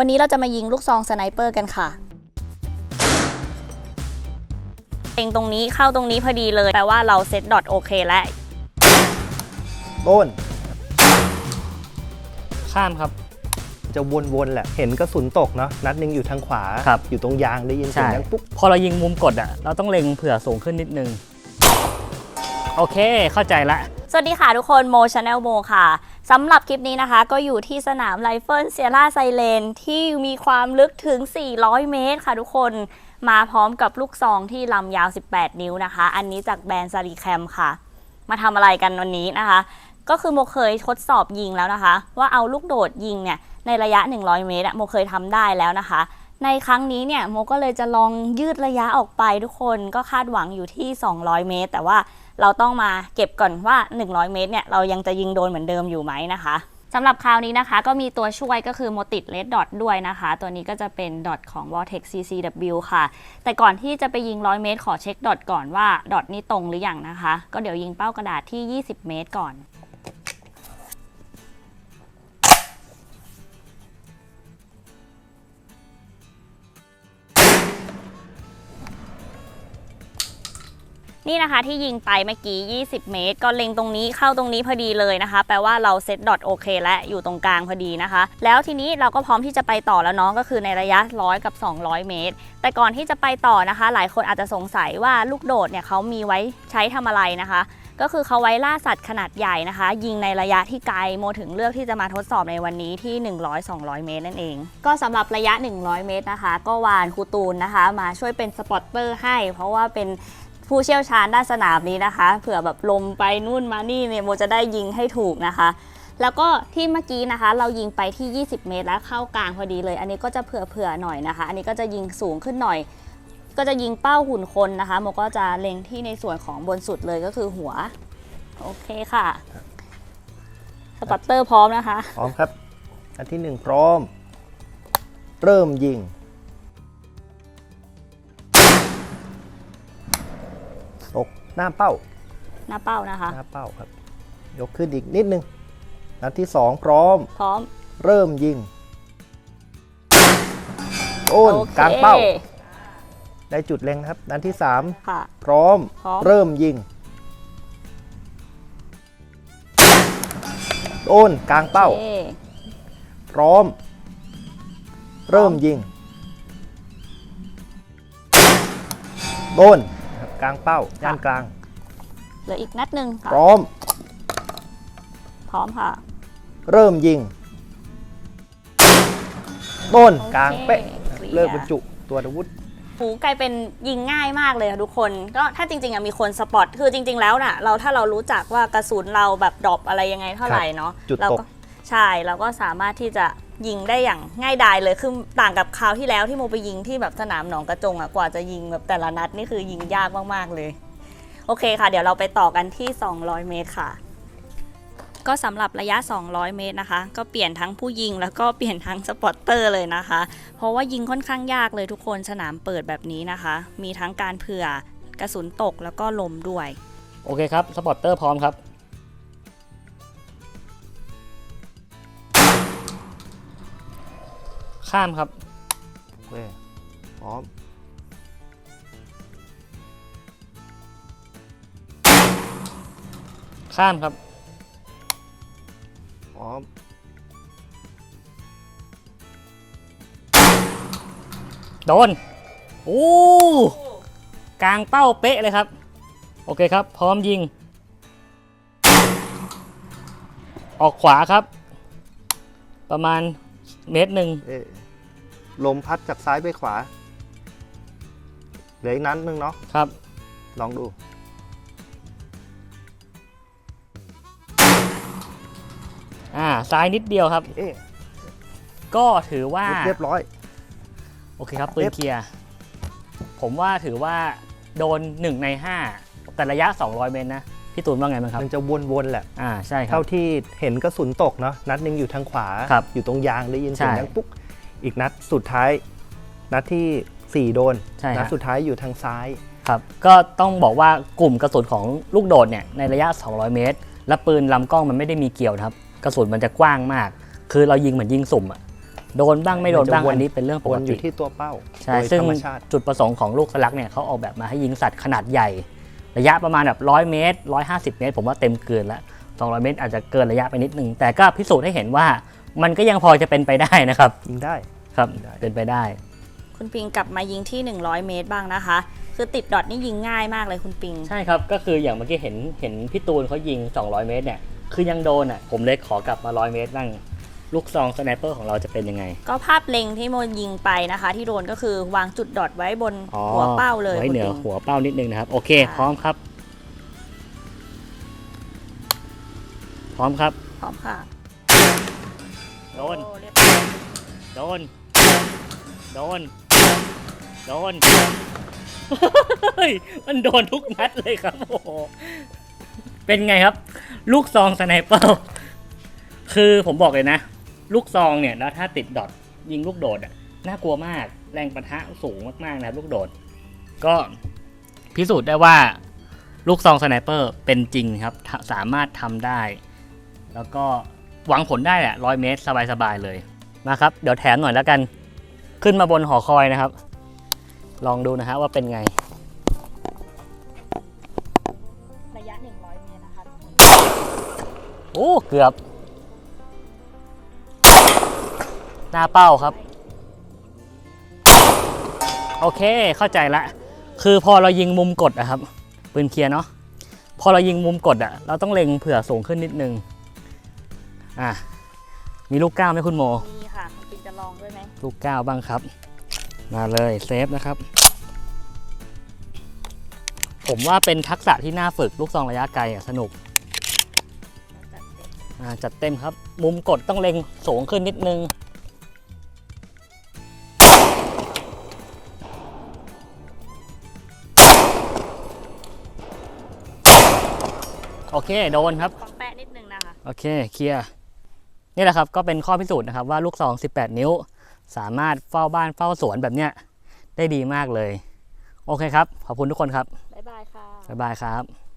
วันนี้เราจะมายิงลูกซองสไนเปอร์กันค่ะเองตรงนี้เข้าตรงนี้พอดีเลยแปลว่าเราเซตดอทโอเคแล้วต้น ข้ามครับ จะวนๆแหละ เห็นกระสุนตกเนาะนัดหนึงอยู่ทางขวา ครับ อยู่ตรงยางได้ยินเสียงใช่ดังปุ๊บ พอเรายิงมุมกดอะ เราต้องเล็งเผื่อสูงขึ้นนิดนึง โอเค เข้าใจละ สวัสดีค่ะทุกคนโมชาแนลโมค่ะสำหรับคลิปนี้นะคะ ก็อยู่ที่สนามไรเฟิลเซียร่าไซเลนที่มีความลึกถึง 400 เมตรค่ะทุกคนมาพร้อมกับลูกซองที่ลำยาว 18 นิ้วนะคะ อันนี้จากแบรนด์ซารีแคมค่ะ มาทำอะไรกันวันนี้นะคะ ก็คือโมเคยทดสอบยิงแล้วนะคะ ว่าเอาลูกโดดยิงเนี่ยในระยะ 100 เมตรอะโมเคยทำได้แล้วนะคะในครั้งนี้เนี่ยโมก็เลยจะลองยืดระยะออกไปทุกคนก็คาดหวังอยู่ที่ 200 เมตร แต่ว่า เราต้องมาเก็บก่อนว่า 100 เมตรเนี่ยเรายังจะยิงโดนเหมือนเดิมอยู่ไหมนะคะสำหรับคราวนี้นะคะ ก็มีตัวช่วยก็คือโมติดเลดดอทด้วยนะคะ ตัวนี้ก็จะเป็นดอทของ Vortex CCW ค่ะ แต่ก่อนที่จะไปยิง 100 เมตร ขอเช็คดอทก่อนว่าดอทนี้ตรงหรืออยังนะคะ ก็เดี๋ยวยิงเป้ากระดาษที่ 20 เมตรก่อน นี่นะคะที่ยิงไปเมื่อกี้ 20 เมตร ก็เล็งตรงนี้เข้าตรงนี้พอดีเลยนะคะ แปลว่าเราเซตดอทโอเคและอยู่ตรงกลางพอดีนะคะ แล้วทีนี้เราก็พร้อมที่จะไปต่อแล้วเนาะก็คือในระยะ 100 กับ 200 เมตร แต่ก่อนที่จะไปต่อนะคะ หลายคนอาจจะสงสัยว่าลูกโดดเนี่ยเขามีไว้ใช้ทำอะไรนะคะก็คือเขาไว้ล่าสัตว์ขนาดใหญ่นะคะ ยิงในระยะที่ไกลโมถึงเลือกที่จะมาทดสอบในวันนี้ที่ 100-200 เมตรนั่นเอง ก็สำหรับระยะ 100 เมตรนะคะ ก็วานครูตูนนะคะ มาช่วยเป็นสปอตเตอร์ให้ เพราะว่าเป็น ผู้เชี่ยวชาญด้านสนามนี้นะคะ เผื่อแบบลมไปนู่นมานี่เนี่ยโมจะได้ยิงให้ถูกนะคะ แล้วก็ที่เมื่อกี้นะคะ เรายิงไปที่ 20 เมตรแล้วเข้ากลางพอดีเลย อันนี้ก็จะเผื่อๆหน่อยนะคะ อันนี้ก็จะยิงสูงขึ้นหน่อย ก็จะยิงเป้าหุ่นคนนะคะโมก็จะเล็งที่ในส่วนของบนสุดเลยก็คือหัว โอเคค่ะสปัตเตอร์พร้อมนะคะ พร้อมครับ อันที่หนึ่งพร้อม เริ่มยิง ตกหน้าเป้า หน้าเป้านะคะ หน้าเป้าครับ ยกขึ้นอีกนิดนึงนัดที่สองพร้อม พร้อม เริ่มยิง โอนโอเค กลางเป้า ได้จุดเล็งนะครับ นัดที่สามค่ะพร้อม พร้อม เริ่มยิง โอนกลางเป้าโอคพร้อม เริ่มยิง โดนนะครับ กลางเป้าย่านกลาง เหลืออีกนัดหนึ่งพค่ะร้อม พร้อมค่ะ เริ่มยิงโดนโอเคกลางเป๊ะเคลียร์ เลิกบรรจุตัวอาวุธ หูกลายเป็นยิงง่ายมากเลยค่ะทุกคน ก็ถ้าจริงๆอะมีคนสปอตคือจริง ๆ แล้วน่ะเราถ้าเรารู้จักว่ากระสุนเราแบบดรอปอะไรยังไงเท่าไหร่เนาะจุดเราตก็กใช่เราก็สามารถที่จะ ยิงได้อย่างง่ายดายเลยคือต่างกับคราวที่แล้วที่โมไปยิงที่แบบสนามหนองกระจงอะกว่าจะยิงแบบแต่ละนัดนี่คือยิงยากมากๆเลย โอเคค่ะ เดี๋ยวเราไปต่อกันที่ 200 เมตรค่ะ ก็สำหรับระยะ 200 เมตรนะคะ ก็เปลี่ยนทั้งผู้ยิงแล้วก็เปลี่ยนทั้งสปอตเตอร์เลยนะคะ เพราะว่ายิงค่อนข้างยากเลยทุกคนสนามเปิดแบบนี้นะคะ มีทั้งการเผื่อกระสุนตกแล้วก็ลมด้วย โอเคครับ สปอตเตอร์พร้อมครับ ข้ามครับ โอเคพร้อมข้ามครับพร้อมโดนโอ้กลางเป้าเป๊ะเลยครับ โอเคครับ พร้อมยิง ออกขวาครับ ประมาณ เมตรหนึ่งเอ๊ะลมพัดจากซ้ายไปขวา เหลืออีกนัดนึงเนาะ ครับ ลองดู อ่าซ้ายนิดเดียวครับ เอ๊ะก็ถือว่า เรียบร้อย โอเคครับปืเรีนยบเคลียร์ผมว่าถือว่าโดน 1 ใน 5 แต่ระยะ 200 เมตรนะ พี่ตูนว่าไงบ้างครับ มันจะวนๆแหละอ่าใช่ครัเท่าบที่เห็นกระสุนตกเนาะนัดหนึงอยู่ทางขวา ครับอยู่ตรงยางได้ยินเสียงใช่ดังปุ๊กอีกนัดสุดท้าย นัดที่ 4 โดน ใช่ฮะนัดสุดท้ายอยู่ทางซ้าย ครับก็ต้องบอกว่ากลุ่มกระสุนของลูกโดดเนี่ยในระยะ 200 เมตร และปืนลำกล้องมันไม่ได้มีเกี่ยวนะครับ กระสุนมันจะกว้างมาก คือเรายิงเหมือนยิงสุ่มอะโดนบ้างไม่โดนบ้างมันจะวน อันนี้เป็นเรื่องปวกนอติยู่ที่ตัวเป้าใช่โดยซึ่งธรรมชาติ จุดประสงค์ของลูกสลักเนี่ยเขาออกแบบมาให้ยิงสัตว์ขนาดใหญ่ ระยะประมาณแบบร้อยเมตรร้อยห้าสิบเมตร ผมว่าเต็มเกินแล้วสองร้อยเมตรอาจจะเกินระยะไปนิดนึง แต่ก็พิสูจน์ให้เห็นว่ามันก็ยังพอจะเป็นไปได้นะครับ ยิงได้ครับได้เป็นไปได้ คุณปิงกลับมายิงที่ 100 เมตรบ้างนะคะ คือติดดอทนี่ยิงง่ายมากเลยคุณปิง ใช่ครับ ก็คืออย่างเมื่อกี้เห็นเห็นพี่ตูนเขายิง 200 เมตรเนี่ย คือยังโดนอะ ผมเลยขอกลับมา 100 เมตรบ้าง ลูกซองสไนเปอร์ของเราจะเป็นยังไง ก็ภาพเล็งที่โมยิงไปนะคะ ที่โดนก็คือวางจุดดอทไว้บนอ๋อหัวเป้าเลยไว้คุณเหนือปิงหัวเป้านิดนึงนะครับ โอเค ค่ะ พร้อมครับ พร้อมครับ พร้อมค่ะโดนโอ้เรียบร้อยโดน โดน โดน เฮ้ย มันโดนทุกนัดเลยครับโอ้โหเป็นไงครับ ลูกซองสไนเปอร์ คือผมบอกเลยนะ ลูกซองเนี่ยแล้วถ้าติดดอทยิงลูกโดดอะน่ากลัวมากแรงประทะสูงมากๆนะครับลูกโดด ก็พิสูจน์ได้ว่าลูกซองสไนเปอร์เป็นจริงครับทะสามารถทำได้ แล้วก็หวังผลได้แหละร้อยเมตร สบายๆเลยมาครับ เดี๋ยวแถมหน่อยแล้วกัน ขึ้นมาบนหอคอยนะครับ ลองดูนะฮะว่าเป็นไง ระยะ 100 เมตรนะคะโอ้ เกือบ หน้าเป้าครับ โอเคเข้าใจละ คือพอเรายิงมุมกดอะครับปืนเคลียร์เนาะพอเรายิงมุมกดอะเราต้องเล็งเผื่อสูงขึ้นนิดนึงอะมีลูกก้าวไหมคุณโมมีค่ะคุณปิงจะลองด้วยไหมลูกก้าวบ้างครับ มาเลยเซฟนะครับ ผมว่าเป็นทักษะที่น่าฝึกลูกซองระยะไกลอะสนุกจัดเต็มอ่าจัดเต็มครับ มุมกดต้องเล็งสูงขึ้นนิดนึง เคโดนครับ ของแปะนิดนึงนะคะ โอเคเคลียร์นี่แหละครับก็เป็นข้อพิสูจน์นะครับว่าลูกซอง 18 นิ้ว สามารถเฝ้าบ้านเฝ้าสวนแบบเนี้ยได้ดีมากเลย โอเคครับ ขอบคุณทุกคนครับ บ๊ายบายค่ะ บ๊ายบายครับ